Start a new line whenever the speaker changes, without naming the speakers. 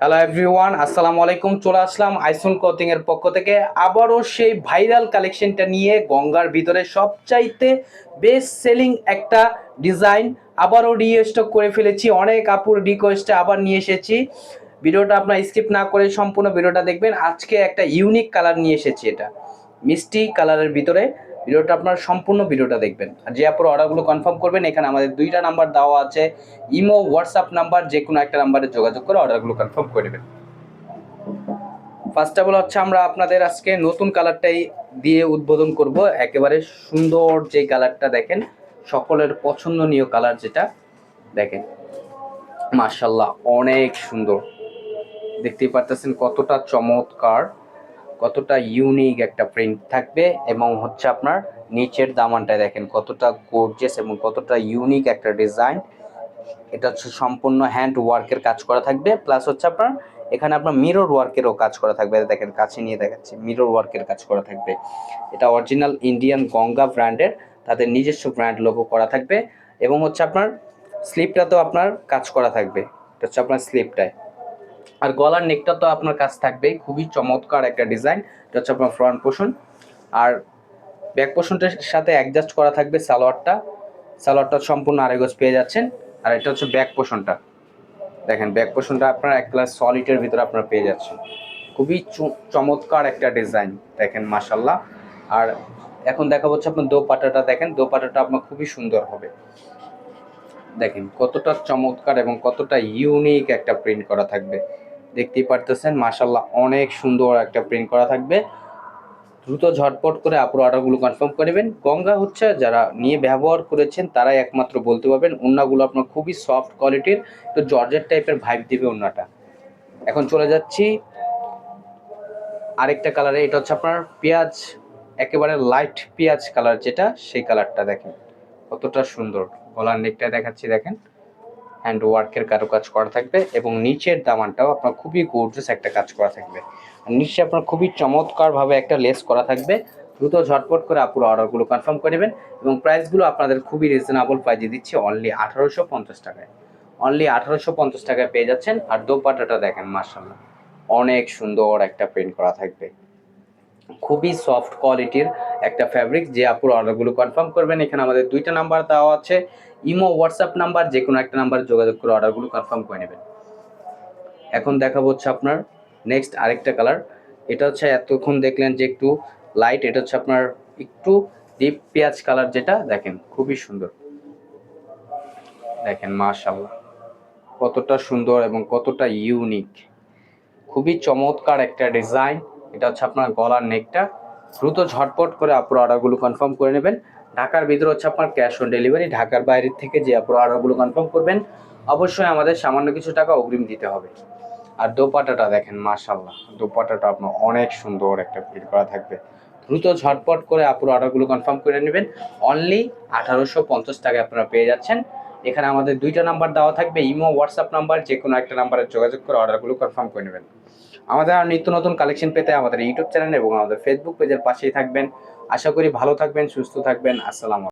Hello everyone আসসালামু আলাইকুম চলে আসলাম আইসুন ক্লথিং এর পক্ষ থেকে। আবারও সেই ভাইরাল কালেকশনটা নিয়ে গঙ্গার ভিতরে সবচাইতে বেস্ট সেলিং একটা ডিজাইন আবারও রিস্টক করে ফেলেছি। অনেক আপুর রিকোয়েস্টে আবার নিয়ে এসেছি। ভিডিওটা আপনার স্কিপ না করে সম্পূর্ণ ভিডিওটা দেখবেন। আজকে একটা ইউনিক কালার নিয়ে এসেছি এটা। মিষ্টি কালারের ভিতরে। ভিডিওটা আপনার সম্পূর্ণ ভিডিওটা দেখবেন। আর যে আপনার অর্ডারগুলো কনফার্ম করবেন, এখানে আমাদের দুইটা নাম্বার দেওয়া আছে। ইমো হোয়াটসঅ্যাপ নাম্বার যে কোনো একটা নাম্বারে যোগাযোগ করে অর্ডারগুলো কনফার্ম করে নেবেন। ফার্স্ট অফ অল হচ্ছে আমরা আপনাদের আজকে নতুন কালারটাই দিয়ে উদ্বোধন করব। একেবারে সুন্দর যে কালারটা দেখেন, সকলের পছন্দনীয় কালার যেটা দেখেন। মার্শাল্লাহ অনেক সুন্দর। দেখতেই পারতেছেন কতটা চমৎকার। কতটা ইউনিক একটা প্রিন্ট থাকবে এবং হচ্ছে আপনার নিচের দামানটা দেখেন কতটা গর্জিয়াস এবং কতটা ইউনিক একটা ডিজাইন এটা হচ্ছে সম্পূর্ণ হ্যান্ড ওয়ার্কের কাজ করা থাকবে। প্লাস হচ্ছে আপনার এখানে আপনার মিরর ওয়ার্কেরও কাজ করা থাকবে। দেখেন, কাছে নিয়ে দেখাচ্ছি। মিরর ওয়ার্কের কাজ করা থাকবে। এটা অরিজিনাল ইন্ডিয়ান গঙ্গা ব্র্যান্ডের তাদের নিজস্ব ব্র্যান্ড লোগো করা থাকবে। এবং হচ্ছে আপনার স্লিপটাতেও আপনার কাজ করা থাকবে। এটা হচ্ছে আপনার স্লিপটায় আর গলার নেকটা তো আপনার কাছ থাকবেই। খুবই চমৎকার একটা ডিজাইন। এটা হচ্ছে আপনার ফ্রন্ট পোষণ আর ব্যাক পোষণটার সাথে অ্যাডজাস্ট করা থাকবে সালোয়ারটা। সালোয়ারটা সম্পূর্ণ আড়াই গজ পেয়ে যাচ্ছেন। আর এটা হচ্ছে ব্যাক পোষণটা দেখেন ব্যাক পোষণটা আপনার এক ক্লাস সলিটের ভিতরে আপনারা পেয়ে যাচ্ছেন। খুবই চমৎকার একটা ডিজাইন। দেখেন মাসাল্লাহ আর এখন দেখা হচ্ছে আপনার দোপাটাটা দেখেন দোপাটাটা আপনার খুবই সুন্দর হবে। দেখেন, কতটা চমৎকার এবং কতটা ইউনিক একটা প্রিন্ট করা থাকবে। দেখতেই পারতেছেন। মাসাল্লাহ অনেক সুন্দর একটা প্রিন্ট করা থাকবে। দ্রুত ঝটপট করে আপুর অর্ডারগুলো কনফার্ম করে নেবেন। গঙ্গা হচ্ছে যারা নিয়ে ব্যবহার করেছেন, তারাই একমাত্র বলতে পারবেন ওন্নাগুলো আপনার খুবই সফট কোয়ালিটির তো জর্জেট টাইপের ভাইব দিবে ওন্নাটা এখন চলে যাচ্ছি। আরেকটা কালারে এটা হচ্ছে আপনার পেঁয়াজ, একেবারে লাইট পেঁয়াজ কালার যেটা, সেই কালারটা দেখেন। কতটা সুন্দর, গলার নেকটা দেখাচ্ছি, দেখেন। হ্যান্ড ওয়ার্কের কারও কাজ করা থাকবে এবং নিচের দামানটাও আপনার খুবই গোর্জাস একটা কাজ করা থাকবে। নিচে আপনার খুবই চমৎকারভাবে একটা লেস করা থাকবে। দ্রুত ঝটপট করে আপুরো অর্ডারগুলো কনফার্ম করে নেবেন এবং প্রাইসগুলো আপনাদের খুবই রিজনেবল প্রাইজে দিচ্ছি অনলি আঠারোশো পঞ্চাশ টাকায়। অনলি আঠারোশো পঞ্চাশ টাকায় পেয়ে যাচ্ছেন। আর দোপাটাটা দেখেন মার্শাল্লাহ অনেক সুন্দর একটা প্রিন্ট করা থাকবে। খুবই সফট কোয়ালিটির একটা ফ্যাব্রিক যে আপুর অর্ডারগুলো কনফার্ম করবেন। এখানে আমাদের দুইটা নাম্বার দেওয়া আছে। ইমো হোয়াটসঅ্যাপ নাম্বার যে কোনো একটা নাম্বারে যোগাযোগ করে অর্ডারগুলো কনফার্ম করে নেবেন। এখন দেখাবো হচ্ছে আপনার নেক্সট আরেকটা কালার এটা হচ্ছে এতক্ষণ দেখলেন যে একটু লাইট এটা হচ্ছে আপনার একটু ডিপ পেঁয়াজ কালার যেটা, দেখেন খুবই সুন্দর। দেখেন মাশাল্লাহ কতটা সুন্দর এবং কতটা ইউনিক খুবই চমৎকার একটা ডিজাইন এটা হচ্ছে আপনার গলার নেকটা দ্রুত ঝটপট করে আপনার অর্ডারগুলো কনফার্ম করে নেবেন। ঢাকার ভিতরে হচ্ছে আপনার ক্যাশ অন ডেলিভারি ঢাকার বাইরে থেকে যে আপনার অর্ডারগুলো কনফার্ম করবেন, অবশ্যই আমাদের সামান্য কিছু টাকা অগ্রিম দিতে হবে। আর দোপাটাটা দেখেন মাশাল্লাহ দোপাটাটা আপনার অনেক সুন্দর একটা ফিল করা থাকবে। দ্রুত ঝটপট করে আপনার অর্ডারগুলো কনফার্ম করে নেবেন। অনলি আঠারোশো পঞ্চাশ টাকায় আপনারা পেয়ে যাচ্ছেন। এখানে আমাদের দুইটা নাম্বার দেওয়া থাকবে, ইমো হোয়াটসঅ্যাপ নাম্বার যে কোনো একটা নাম্বারে যোগাযোগ করে অর্ডারগুলো কনফার্ম করে নেবেন। আমাদের আর নিত্য নতুন কালেকশন পেতে আমাদের ইউটিউব চ্যানেল এবং আমাদের ফেসবুক পেজের পাশেই থাকবেন। আশা করি ভালো থাকবেন, সুস্থ থাকবেন, আসসালাম